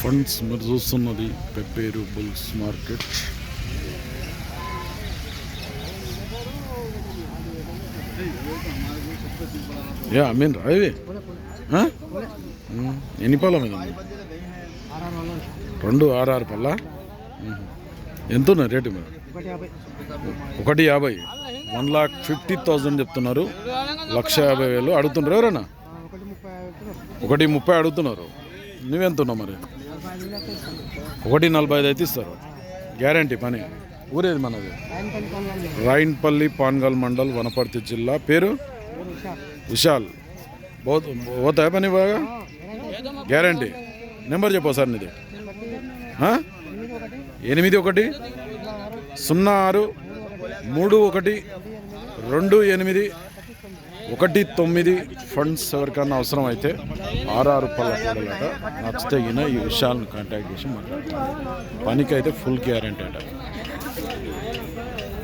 Funds మీరు చూస్తున్నది పెప్పేరు బుల్స్ మార్కెట్ యా మీన్ రావి ఎన్ని పళ్ళ మీద రెండు ఆర్ఆర్ పళ్ళ? Hmm. ఎంత ఉన్నాయి రేటు మీరు ఒకటి యాభై. వన్ లాక్ ఫిఫ్టీ థౌజండ్ చెప్తున్నారు. లక్ష యాభై వేలు అడుగుతున్నారు ఎవరన్నా? ఒకటి ముప్పై అడుగుతున్నారు. నువ్వెంత ఉన్నావు మరి? ఒకటి నలభై ఐదు అయితే ఇస్తారు. గ్యారంటీ పని. ఊరేది మనది? రాయిన్పల్లి పాన్గల్ మండల్ వనపర్తి జిల్లా. పేరు? విశాల్. పోత- పోతాయా పని బాగా? గ్యారంటీ. నెంబర్ చెప్పు సార్ నీది. ఎనిమిది ఒకటి సున్నా ఆరు మూడు ఒకటి రెండు ఎనిమిది ఒకటి తొమ్మిది ఫండ్స్ ఎవరికైనా అవసరం అయితే ఆర్ఆర్ పళ్ళ నచ్చితే గిన ఈ విషయాలను కాంటాక్ట్ చేసి మాట్లాడతాను పనికి అయితే ఫుల్ గ్యారంటీ అట.